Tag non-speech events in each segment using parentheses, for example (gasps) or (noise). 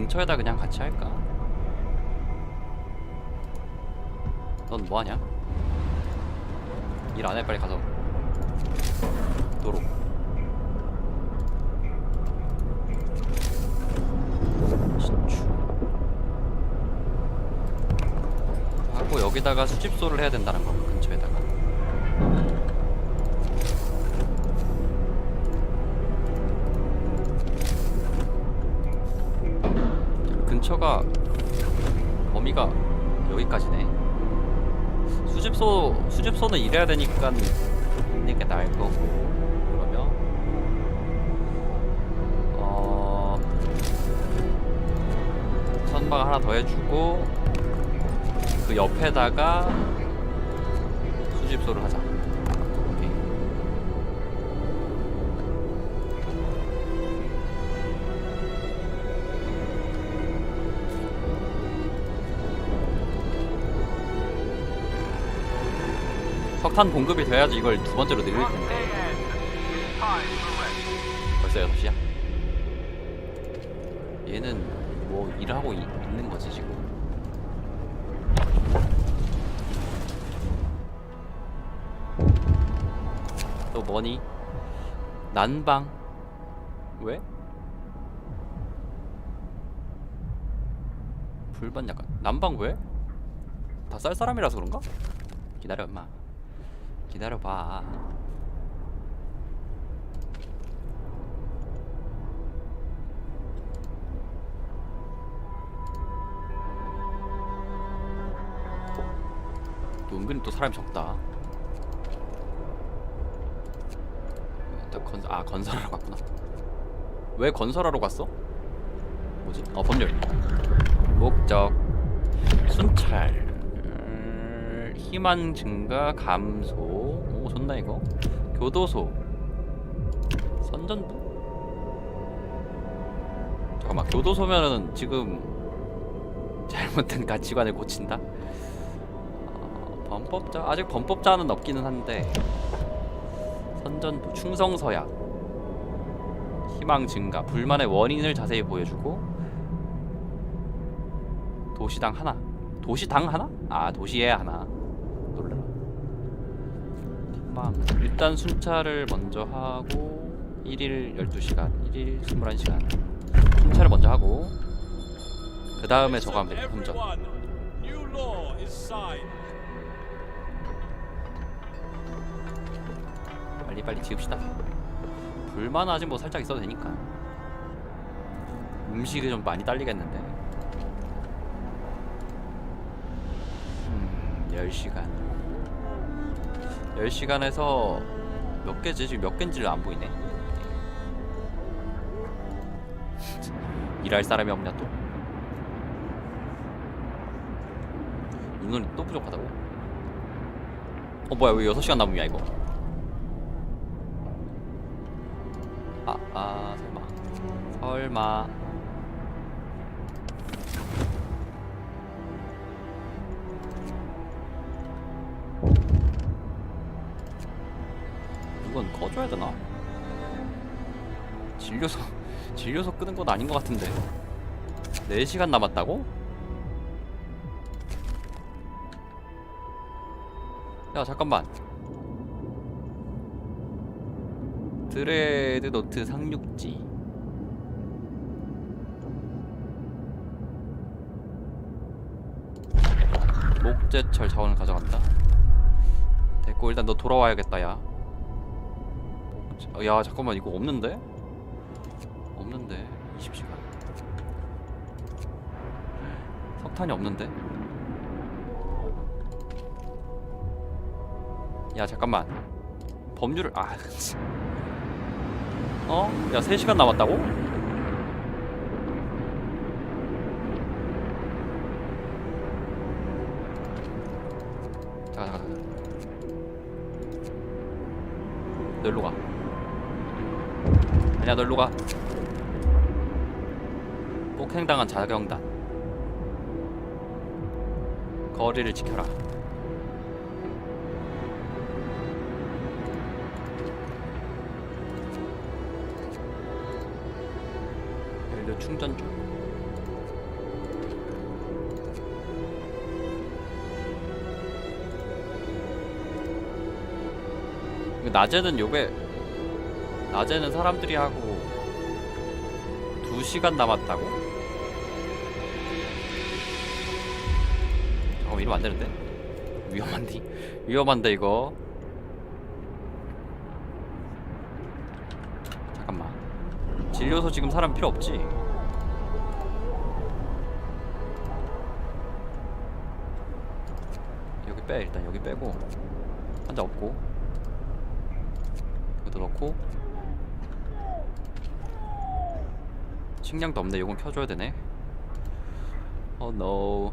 근처에다 그냥 같이 할까? 넌 뭐하냐? 일 안해 빨리 가서 도로 신축 하고 여기다가 수집소를 해야 된다는 거 근처에다가 근처가 범위가 여기까지네. 수집소 수집소는 이래야 되니까 있는 게 나을 거고 그러면 어 선박 하나 더 해주고 그 옆에다가 수집소를 하자. 석탄 공급이 돼야지 이걸 두 번째로 늘릴 텐데 벌써 6시야? 얘는 뭐 일을 하고 이- 있는 거지 지금 또 뭐니? 난방 왜? 불반 약간 난방 왜? 다 쌀 사람이라서 그런가? 기다려 임마 기다려봐. 또 은근히 또 사람이 적다. 또 건, 아 건설하러 갔구나. 왜 건설하러 갔어? 뭐지? 어 법률 목적 순찰 음, 희망 증가 감소 오 좋나 이거? 교도소. 선전부? 잠깐만 교도소면은 지금 잘못된 가치관을 고친다? 어, 범법자 아직 범법자는 없기는 한데. 선전부 충성서약 희망 증가 불만의 원인을 자세히 보여주고. 도시당 하나? 도시당 하나? 아 도시에 하나 희망 일단 순찰을 먼저 하고 1일 12시간 1일 21시간 순찰을 먼저 하고 그 다음에 저거 하면 돼 혼전. 빨리 빨리 지읍시다. 불만 아직 뭐 살짝 있어도 되니까. 음식이 좀 많이 딸리겠는데. 음 10시간 10시간에서 몇 개지? 지금 몇 개인지를 안 보이네 일할 사람이 없냐 또 인원이 또 부족하다고? 어 뭐야 왜 6시간 남음이야 이거 아, 아, 설마. 설마. 진료소, 진료소 끄는 건 아닌 것 같은데. 4시간 남았다고? 야, 잠깐만. 드레드 노트 상륙지 목재철 자원을 가져간다 됐고 일단 너 돌아와야겠다 야 야 잠깐만 이거 없는데? 없는데 20시간 석탄이 없는데? 야 잠깐만 법률을 아 어? 야 3시간 남았다고? 잠깐 잠깐 잠깐 너 일로 가 아니야 너 일로 가 폭행당한 자경단. 거리를 지켜라. 연료 충전 중 낮에는 요게 낮에는 사람들이 하고 2시간 남았다고? 어 이러면 안 되는데? 위험한데? (laughs) 위험한데 이거 잠깐만 진료소 지금 사람 필요 없지? 여기 빼 일단 여기 빼고 환자 없고 이것도 넣고 식량도 없네 이건 켜줘야 되네 어 노.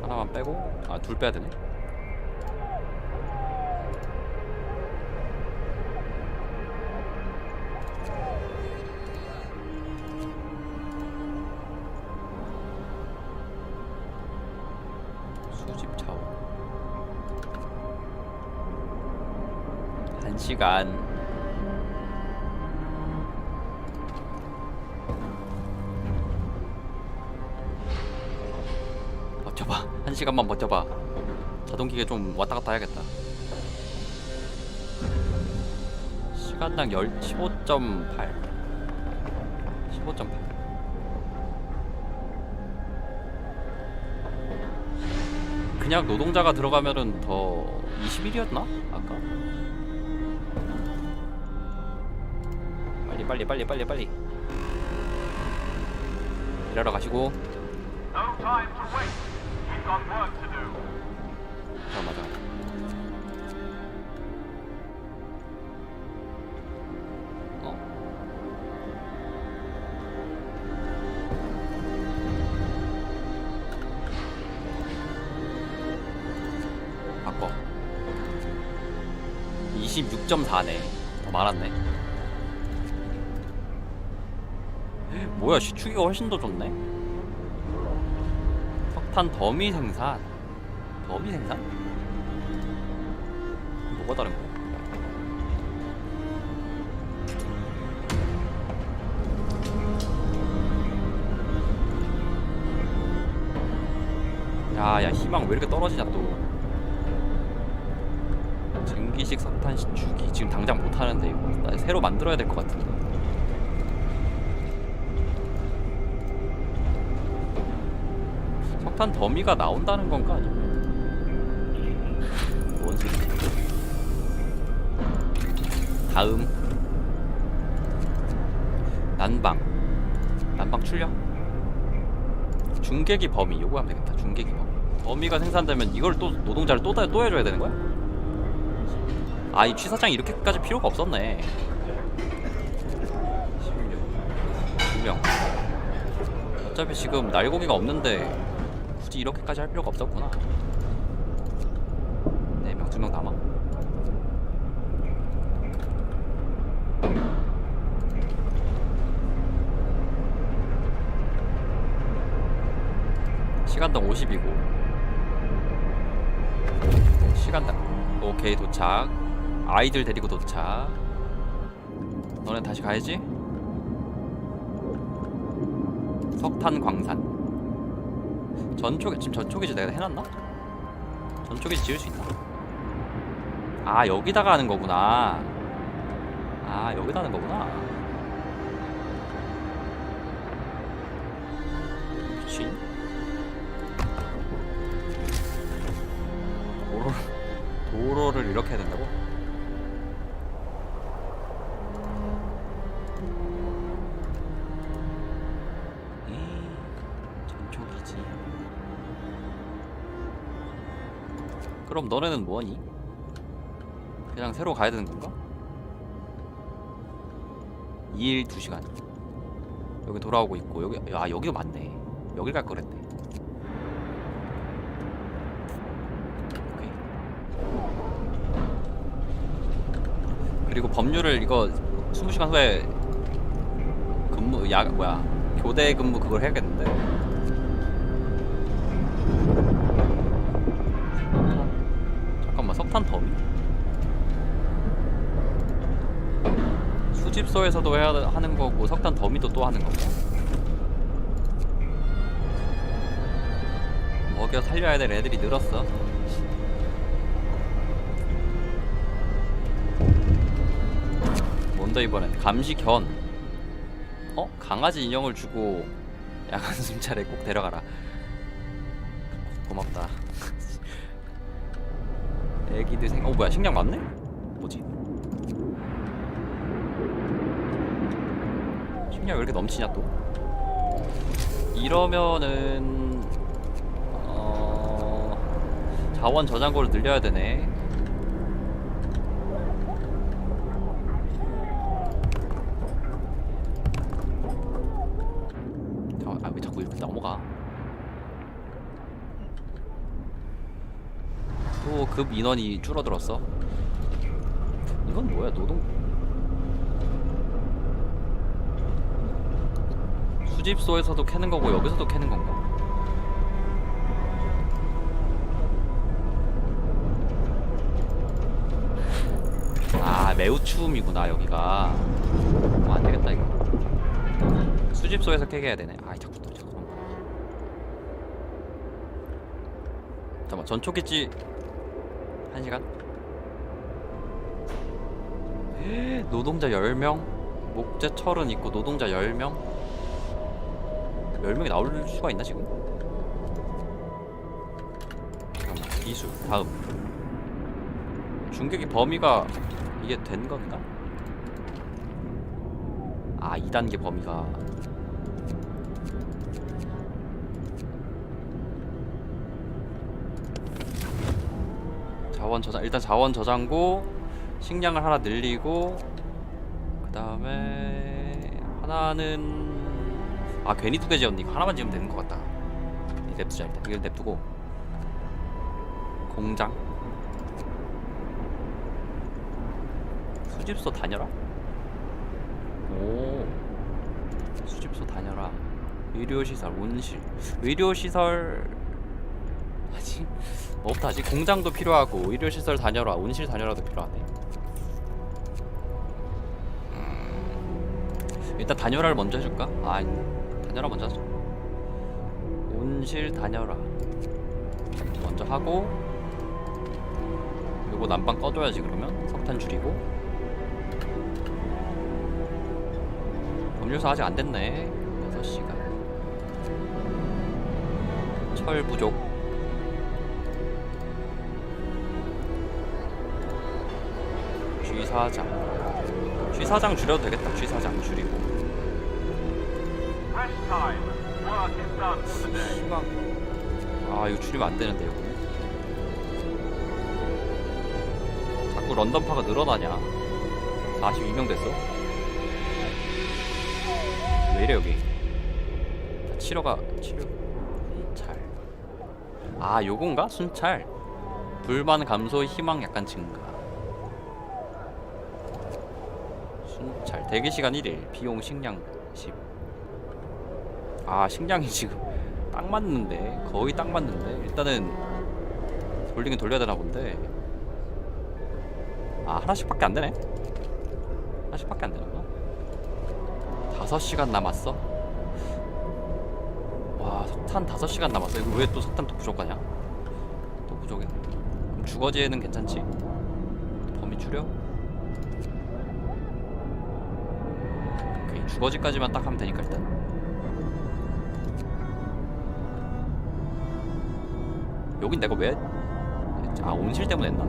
하나만 빼고 아 둘 빼야 되네 시간. 버텨봐. 한 시간만 버텨봐. 자동기계 좀 왔다 갔다 해야겠다. 시간당 10, 15.8 15.8 그냥 노동자가 들어가면은 더 21이었나? 아까? 빨리 빨리 빨리 빨리. 일하러 가시고. 어 맞아 맞아. 어. 바꿔. 26.4네. 더 많았네 뭐야 시추기가 훨씬 더 좋네 석탄 더미 생산 더미 생산? 뭐가 다른 거야? 야, 야, 희망 왜 이렇게 떨어지냐 또. 증기식 석탄 시추기 지금 당장 못 하는데 이거 나 새로 만들어야 될 것 같은데. 석탄 더미가 나온다는 건가? 아니면 뭔 소리? 다음. 난방. 난방 출력. 중계기 범위 요거 하면 되겠다. 중계기 범위. 범위가 생산되면 이걸 또 노동자를 또, 다- 또 해줘야 되는 거야? 아 이 취사장이 이렇게까지 필요가 없었네. 16 2명. 어차피 지금 날고기가 없는데 굳이 이렇게까지 할 필요가 없었구나. 4명 2명 남아. 시간당 50이고. 시간당. 오케이 도착. 아이들 데리고 도착. 너네 다시 가야지. 석탄 광산 전초기 지금 전초기지 내가 해놨나? 전초기지 지을 수 있나? 아 여기다가 하는 거구나 아 여기다 하는 거구나 미친 도로 도로를 이렇게 해야 된다고? 그럼 너네는 뭐하니? 그냥 새로 가야 되는 건가? 2일 2시간. 여기 돌아오고 있고 여기 아 여기도 맞네. 여길 갈 거랬네. 오케이. 그리고 법률을 이거 20시간 후에 근무 야 뭐야 교대 근무 그걸 해야겠는데 수집소에서도 해야 하는 거고 석탄 더미도 또 하는 건가? 먹여 살려야 될 애들이 늘었어 뭔데 이번엔 감시견 어? 강아지 인형을 주고 야간 순찰에 꼭 데려가라 고맙다 (laughs) 애기들 생... 어 뭐야 식량 많네? 뭐지? 식량 왜 이렇게 넘치냐 또? 이러면은 어... 자원 저장고를 늘려야 되네. 아 왜 자꾸 이렇게 넘어가? 또 급 인원이 줄어들었어? 이건 뭐야 노동 수집소에서도 캐는 거고 여기서도 캐는 건가? 아 매우 추움이구나 여기가. 어, 안 되겠다 이거. 수집소에서 캐게 해야 되네. 아이 자꾸 또 자꾸. 잠깐만 전초기지 1시간? (gasps) 노동자 10명? 목재 철은 있고 노동자 10명 10명이 나올 수가 있나 지금? 잠깐만 기술 다음 중격의 범위가 이게 된 건가? 아 2단계 범위가 자원 저장 일단 자원 저장고 식량을 하나 늘리고 그 다음에 하나는 아 괜히 두 개 지었니. 이거 하나만 지으면 되는 것 같다. 이 냅두자 일단. 이걸 냅두고. 공장. 수집소 다녀라? 오. 수집소 다녀라. 의료시설 온실. 의료시설. 아직? 뭐 없다. 아직 공장도 필요하고 의료시설 다녀라. 온실 다녀라도 필요하네. 음, 일단 다녀라를 먼저 해줄까? 아 다녀라 먼저 하자 온실 다녀라. 먼저 하고 요거 난방 꺼줘야지 그러면. 석탄 줄이고. 음료수 아직 안 됐네. 6시간. 철 부족. 쥐사장. 쥐사장 줄여도 되겠다. 쥐사장 줄이고 시간 아 이거 줄이면 안 되는데 이거. 자꾸 런던파가 늘어나냐? 42명 됐어? 왜 이래 여기? 다 치료가 치료. 순찰. 아 요건가? 순찰? 불만 감소 희망 약간 증가. 순찰. 대기 시간 1일. 비용 식량 10 아 식량이 지금 딱 맞는데? 거의 딱 맞는데? 일단은 돌리긴 돌려야 되나 본데. 아 하나씩밖에 안 되네? 하나씩밖에 안 되는구나. 5시간 남았어? 와 석탄 5시간 남았어. 이거 왜 또 석탄 또 부족하냐? 또 부족해. 그럼 주거지에는 괜찮지? 범위 줄여? 주거지까지만 딱 하면 되니까 일단 여긴 내가 왜? 아 온실 때문에 했나?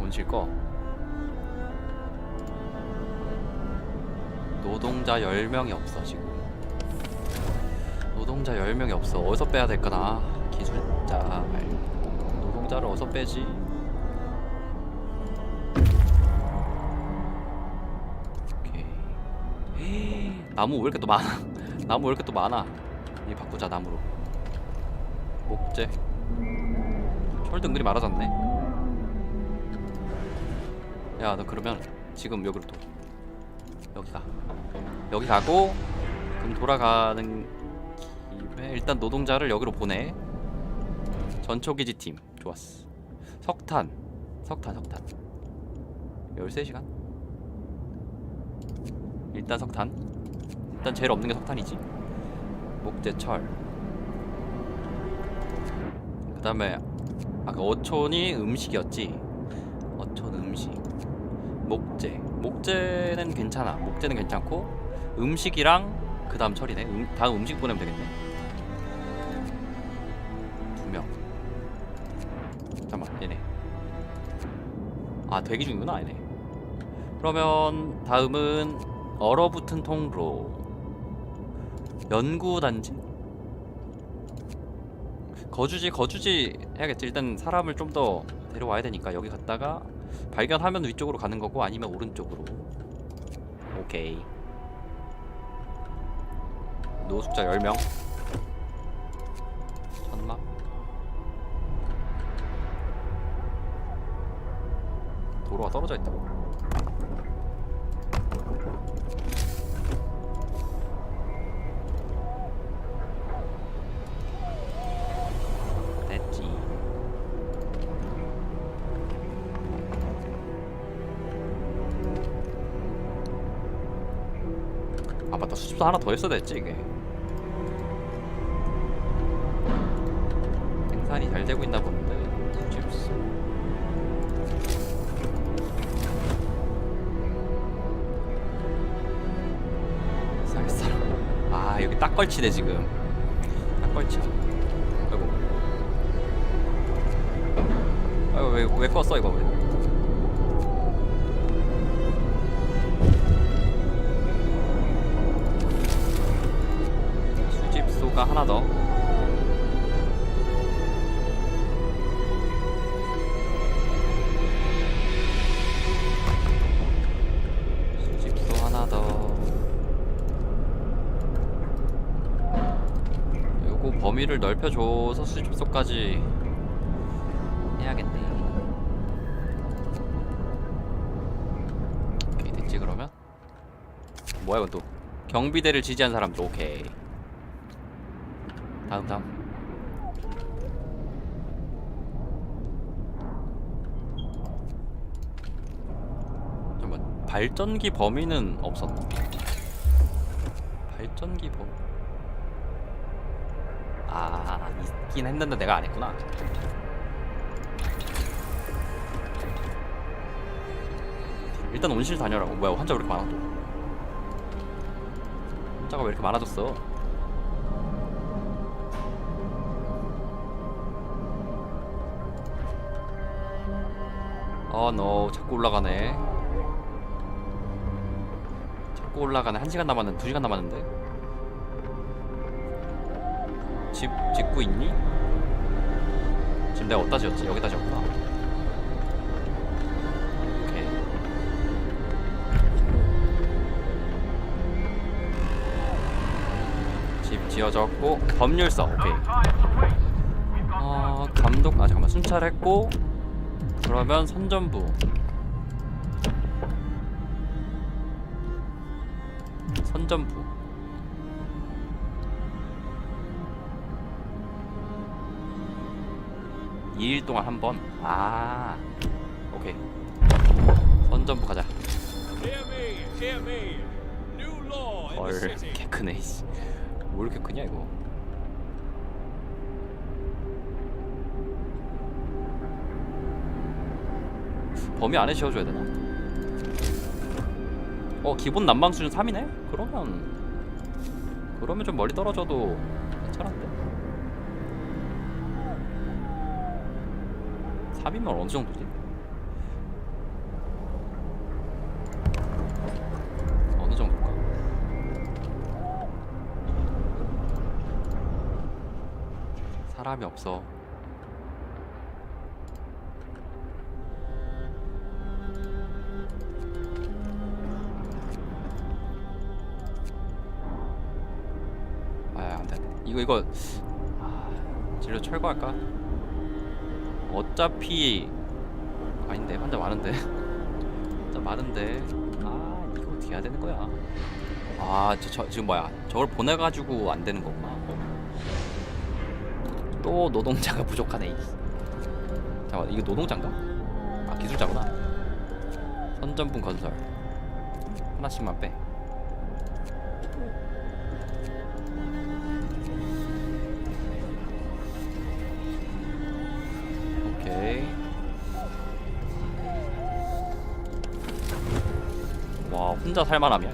온실 거? 노동자 10명이 없어 지금. 노동자 10명이 없어. 어디서 빼야 될까나? 기술자. 노동자를 어디서 빼지 나무 왜 이렇게 또 많아? (laughs) 나무 왜 이렇게 또 많아? 이 바꾸자 나무로. 목재. 은근히 많아졌네. 야, 너 그러면 지금 여기로 도. 여기 가. 여기 가고 그럼 돌아가는 김에 일단 노동자를 여기로 보내. 전초기지 팀 좋았어. 석탄, 석탄, 석탄. 13시간. 일단 석탄. 일단 제일 없는 게 석탄이지. 목재철. 그 다음에 아까 어촌이 음식이었지? 어촌 음식. 목재. 목재는 괜찮아. 목재는 괜찮고 음식이랑 그 다음 철이네. 음, 다음 음식 보내면 되겠네. 두 명. 잠깐만 얘네. 아 대기 중이구나 얘네. 그러면 다음은 얼어붙은 통로 연구단지? 거주지 거주지 해야겠지. 일단 사람을 좀 더 데려와야 되니까 여기 갔다가 발견하면 위쪽으로 가는 거고 아니면 오른쪽으로. 오케이. 노숙자 10명. 천막. 도로가 떨어져 있다고 수집도 하나 더 했어야 됐지 이게. 생산이 잘 되고 있나 보는데 수집소 쌀쌀 아 여기 딱 걸치네 지금. 딱 걸쳐. 아이고. 아이고 왜, 왜 껐어 이거? 왜 수집소가 하나 더. 수집소 하나 더. 요거 범위를 넓혀줘서 수집소까지 해야겠네. 오케이 됐지 그러면? 뭐야 이건 또? 경비대를 지지한 사람들 오케이 다음 다음. 잠깐만 발전기 범위는 없었나? 발전기 범위 아 있긴 했는데 내가 안 했구나. 일단 온실 다녀라고. 뭐야 환자 왜 이렇게 많아 또? 환자가 왜 이렇게 많아졌어 어너 자꾸 올라가네. 자꾸 올라가네. 한 시간 남았는데 두 시간 남았는데? 집 짓고 있니? 지금 내가 어디다 지었지? 여기다 지었구나. 오케이. 집 지어졌고 법률서. 오케이. 어 감독 아 잠깐만. 순찰했고 그러면 선전부 선전부 이일 동안 한 번. 아, 오케이. 선전부 가자. 헐. 개 크네. 씨. 뭐 이렇게 크냐 이거. 범위 안에 지어줘야 되나? 어 기본 난방 수준 3이네? 그러면 그러면 좀 멀리 떨어져도 괜찮은데? 3이면 어느 정도지? 어느 정도일까? 사람이 없어. 이거 이거 아, 진료 철거할까? 어차피 아닌데 환자 많은데. (laughs) 환자 많은데. 아, 이거 어떻게 해야 되는 거야? 아, 저, 저 지금 뭐야? 저걸 보내 가지고 안 되는 거구나. 어. 또 노동자가 (laughs) 부족하네. 이. 잠깐 이거 노동자인가? 아 기술자구나. 선전분 건설 하나씩만 빼. 오케이. 와 혼자 살만함이야.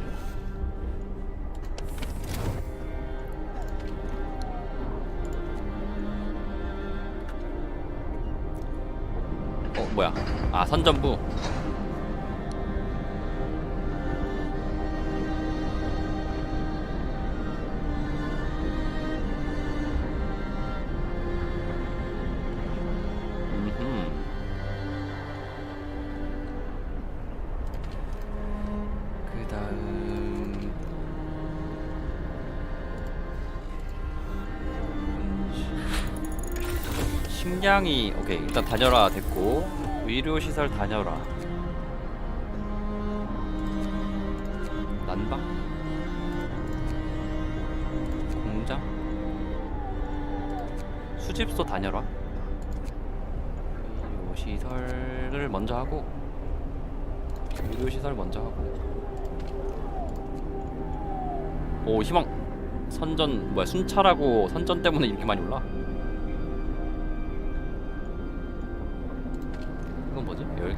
어 뭐야? 아 선전부. 식량이 오케이 일단 다녀라 됐고 의료시설 다녀라 난방? 공장? 수집소 다녀라 의료시설을 먼저 하고 의료시설 먼저 하고. 오 희망. 선전 뭐야 순찰하고 선전 때문에 이렇게 많이 올라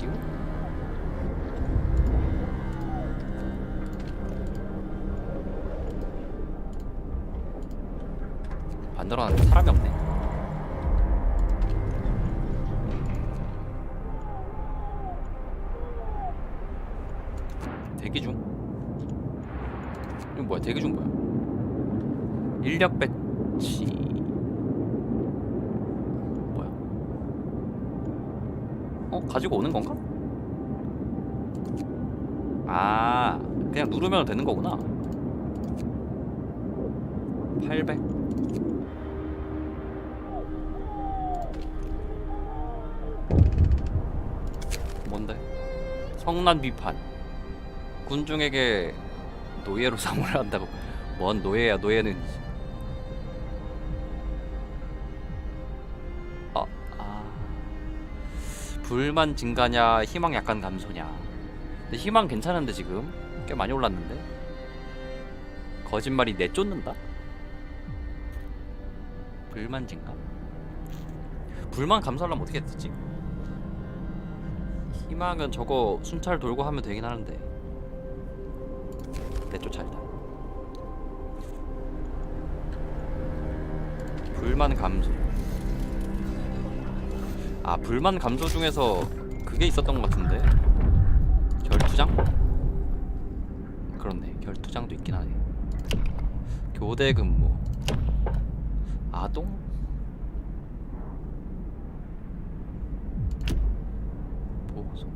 뭐지 열기구 만들어놨는데 사람이 없네. 대기 중? 이거 뭐야? 대기 중 뭐야? 인력 배치 뭐야 어 가지고 오는 건가? 아 그냥 누르면 되는 거구나. 800 뭔데? 성난 비판. 군중에게 노예로 사무를 한다고. 뭔 노예야 노예는. 아, 아 불만 증가냐 희망 약간 감소냐. 근데 희망 괜찮은데 지금? 꽤 많이 올랐는데? 거짓말이 내쫓는다? 불만 증가? 불만 감소하려면 어떻게 했지? 희망은 저거 순찰 돌고 하면 되긴 하는데. 내쫓아 일단 불만 감소 아 불만 감소 중에서 그게 있었던 것 같은데. 결투장? 그렇네. 결투장도 있긴 하네. 교대 근무 아동? 보소.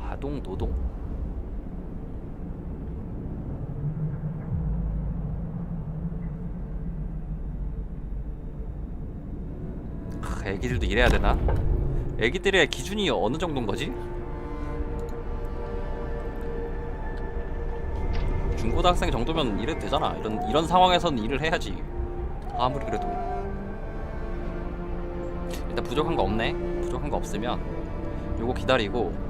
아동 노동 크, 애기들도 이래야 되나? 애기들의 기준이 어느 정도인 거지? 중고등학생 정도면 이래도 되잖아. 이런 이런 상황에서는 일을 해야지. 아무리 그래도 일단 부족한 거 없네. 부족한 거 없으면 요거 기다리고